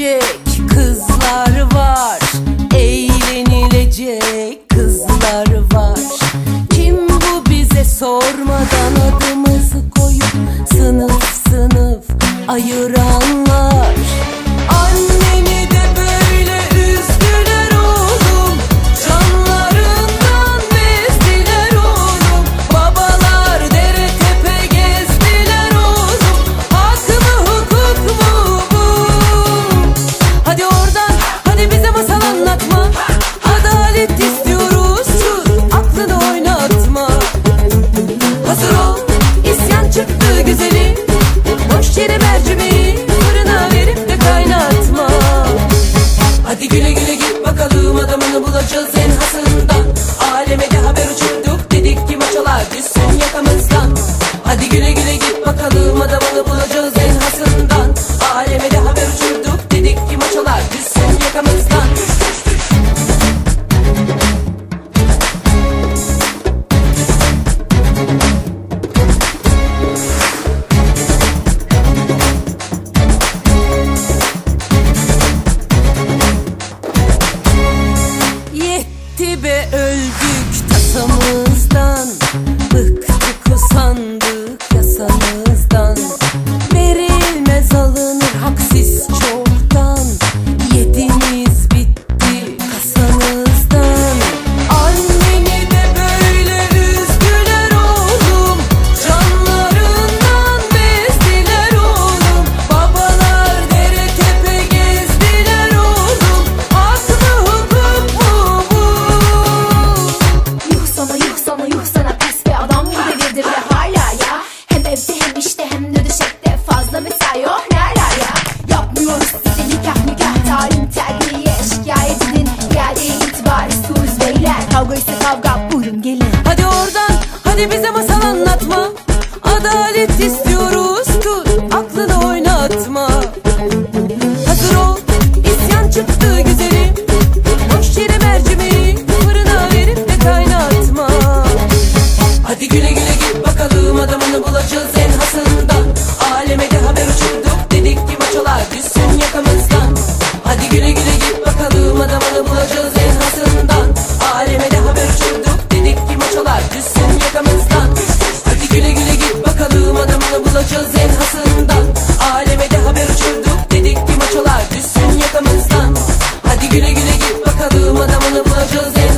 Eğlenecek kızlar var. Eğlenilecek kızlar var. Kim bu bize sormadan adımızı koyup Sınıf sınıf ayıran arkasından Aleme de haber uçurduk. Dedik ki maçalar düşsün yakamızdan. Hadi güle güle git bakalım. Kavga ise kavga buyurun gelin. Hadi oradan hadi bize masal anlatma. Adalet istiyoruz tut aklını oynatma. Hazır ol isyan çıktı güzelim. Boş yere mercimeği fırına verip de kaynatma. Hadi güle güle git bakalım adamını bulacağız. São José.